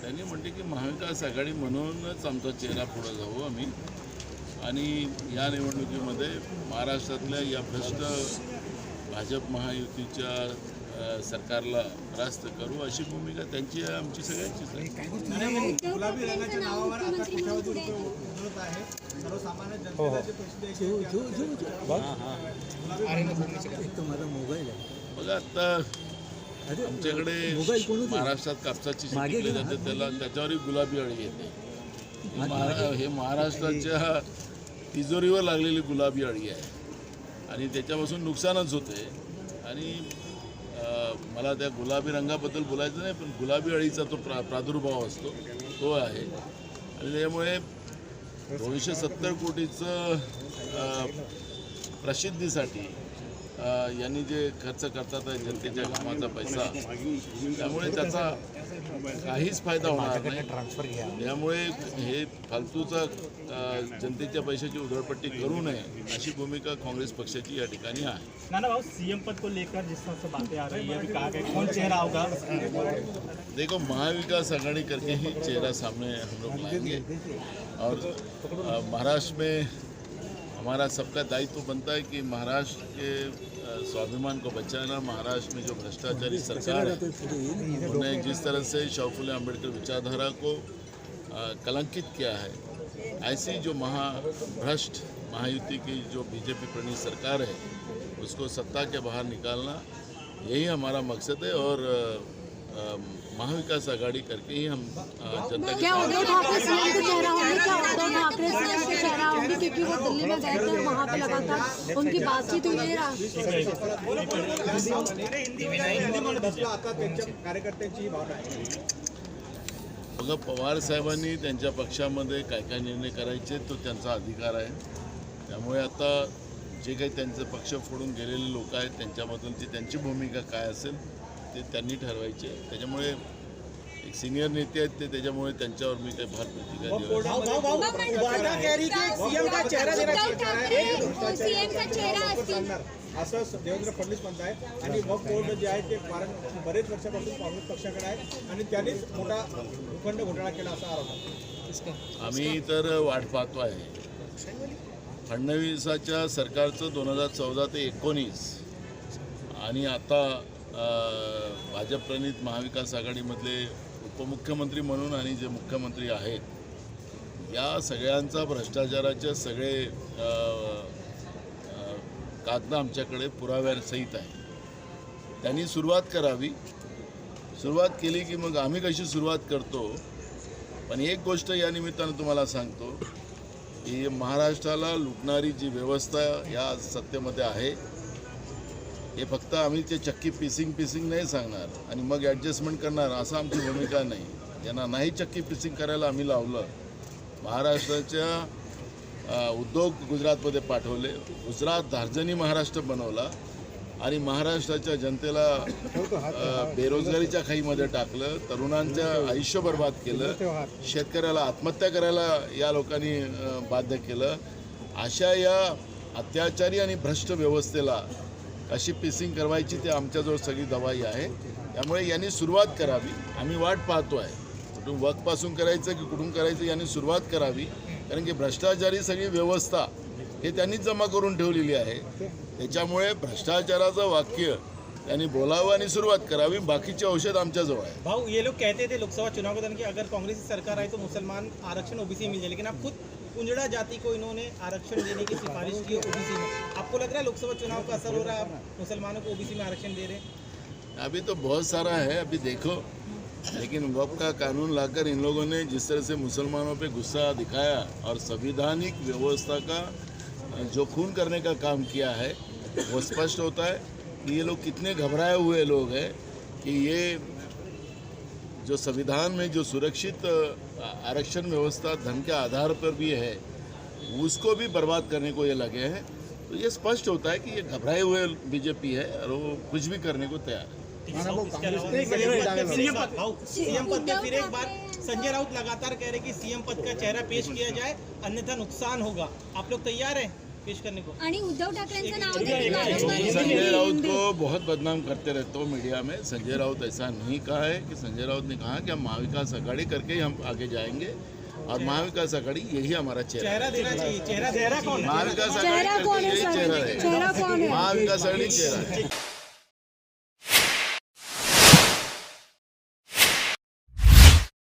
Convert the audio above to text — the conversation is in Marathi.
त्यांनी म्हटले की महाविकास आघाडी म्हणूनच आमचा चेहरा पुढे जाऊ आम्ही. आणि या निवडणुकीमध्ये महाराष्ट्रातल्या या भ्रष्ट भाजप महायुतीच्या सरकारला परास्त करू अशी भूमिका त्यांची आहे आमची सगळ्यांचीच आहे. गुलाबी रंगाच्या नावावर आता कोट्यावधी रुपये उधळत आहे सर्वसामान्य जनतेला जे पैसे द्यायचे एक तो माझा मोबाईल आहे. बघा आता आमच्याकडे? महाराष्ट्रात कापसाची शेती केली. जाते त्याला त्याच्यावरही गुलाबी अळी येते. ही महारा- महाराष्ट्राच्या तिजोरीवर लागलेली गुलाबी अळी आहे. आणि त्याच्यापासून नुकसानच होते. आणि मला त्या गुलाबी रंगाबद्दल बोलायचं नाही पण गुलाबी अळीचा तो प्रा प्रादुर्भाव असतो तो आहे. आणि त्यामुळे दोनशे सत्तर कोटीचं प्रसिद्धीसाठी यांनी जे खर्च करतात आहे जनतेच्या कामाचा पैसा त्यामुळे त्याचा काहीच फायदा होणार नाही. त्यामुळे हे फालतूचा जनतेच्या पैशाची उधळपट्टी करू नये अशी भूमिका काँग्रेस पक्षाची या ठिकाणी आहे. नाना भाव सीएम पद को लेकर जिस तरह से बातें आ रही है अभी कहा गया कौन चेहरा होगा? देखो महाविकास आघाड़ी करके ही चेहरा सामने हम लोग लाएंगे। और महाराष्ट्र में हमारा सबका दायित्व तो बनता है कि महाराष्ट्र के स्वाभिमान को बचाना महाराष्ट्र में जो भ्रष्टाचारी सरकार है उन्हें जिस तरह से शौफुल अंबेडकर विचारधारा को कलंकित किया है ऐसी जो महाभ्रष्ट महायुति की जो बीजेपी प्रणीत सरकार है उसको सत्ता के बाहर निकालना यही हमारा मकसद है और महाविकास आघाड़ी करके ही हम जनता के क्या उद्धव ठाकरे सीएम के चेहरा होंगे? क्या उद्धव ठाकरे सीएम के चेहरा होंगे? क्योंकि वो दिल्ली में गए थे वहाँ पे लगातार उनकी बातचीत हुई है। बघा पवार साहेबांनी त्यांच्या पक्षामध्ये काय काय निर्णय करायचे तो त्यांचा अधिकार आहे. त्यामुळे आता जे काही त्यांचे पक्ष फोडून गेलेले लोक आहेत त्यांच्यामधून ती त्यांची भूमिका काय असेल ते त्यांनी ठरवायचे. त्याच्यामुळे एक सिनियर नेते आहेत ते त्याच्यामुळे त्यांच्यावर मी काही फार प्रतिक्रिया देऊ वादा कह रही की सीएम का चेहरा देना उद्धव सीएम का चेहरा करणार असं देवेंद्र फडणवीस म्हणताय. आणि बोर्ड जे आहे ते कारण बरेच वर्षापासून काँग्रेस पक्षाकडे आहे. आणि त्यांनीच मोठा भूखंड घोटाळा केला असा आरोप आम्ही तर वाट पाहतो आहे. फडणवीसाच्या सरकारचं दोन हजार चौदा ते एकोणीस आणि आता भाजप प्रणित महाविकास आघाडीमधले उपमुख्यमंत्री म्हणून आणि जे मुख्यमंत्री आहेत या सगळ्यांचा भ्रष्टाचाराचे सगळे कागद आमच्याकडे पुराव्यासहित आहे त्यांनी सुरुवात करावी. सुरुवात केली की मग आम्ही कशी सुरुवात करतो? पण एक गोष्ट या निमित्तानं तुम्हाला सांगतो की महाराष्ट्राला लुटणारी जी व्यवस्था या सत्तेमध्ये आहे हे फक्त आम्ही ते चक्की पिसिंग पिसिंग नाही सांगणार. आणि मग ॲडजस्टमेंट करणार असं आमची भूमिका नाही. ज्यांना नाही चक्की पिसिंग करायला आम्ही लावलं. महाराष्ट्राच्या उद्योग गुजरातमध्ये पाठवले. गुजरात धार्जनी महाराष्ट्र बनवला. आणि महाराष्ट्राच्या जनतेला बेरोजगारीच्या खाईमध्ये टाकलं. तरुणांचं आयुष्य बर्बाद केलं. शेतकऱ्याला आत्महत्या करायला या लोकांनी बाध्य केलं. अशा या अत्याचारी आणि भ्रष्ट व्यवस्थेला कशी पिसिंग करवायची ते आमच्याजवळ सगळी दवाई आहे. त्यामुळे यांनी सुरुवात करावी. आम्ही वाट पाहतो आहे. कुठून वकपासून करायचं की कुठून करायचं यांनी सुरुवात करावी. कारण की भ्रष्टाचारी सगळी व्यवस्था हे त्यांनीच जमा करून ठेवलेली आहे. त्याच्यामुळे भ्रष्टाचाराचं वाक्य त्यांनी बोलावं आणि सुरुवात करावी. बाकीचे औषध आमच्याजवळ आहे. भाऊ ये लोग कहते थे लोकसभा चुनाव के दौरान कि अगर कांग्रेस सरकार आहे तो मुसलमान आरक्षण ओबीसी में मिल जाए लेकिन आप खुद उंजड़ा जाति को इन्होंने आरक्षण देने की सिफारिश की ओबीसी में। आपको लग रहा है लोकसभा चुनाव का असर हो रहा है? मुसलमानों को ओबीसी में आरक्षण दे रहे हैं? अभी तो बहुत सारा है, अभी देखो। लेकिन वक्त का कानून लाकर इन लोगों ने जिस तरह से मुसलमानों पे गुस्सा दिखाया और संविधानिक व्यवस्था का, जो खून करने का काम किया है, वो स्पष्ट होता है कि ये लोग कितने घबराए हुए लोग हैं कि ये जो संविधान में जो सुरक्षित आरक्षण व्यवस्था धन के आधार पर भी है उसको भी बर्बाद करने को ये लगे हैं। तो ये स्पष्ट होता है कि ये घबराए हुए बीजेपी है और वो कुछ भी करने को तैयार है। सीएम पद पे फिर एक बार संजय राउत लगातार कह रहे कि सीएम पद का चेहरा पेश किया जाए अन्यथा नुकसान होगा। आप लोग तैयार हैं? आणि उद्धव ठाकरेंचं नाव संजय राउत को बहुत बदनाम करते रहते हो मीडिया में। संजय राउत ऐसा नहीं कहा है कि संजय राउत ने कहा कि हम महाविकास आघाड़ी करके ही हम आगे जाएँगे। और महाविकास आघाड़ी यही हमारा चेहरा चेहरा देना चाहिए। चेहरा चेहरा कौन है? महाविकास अघाड़ी चेहरा है। महाविकास अघाड़ी चेहरा है।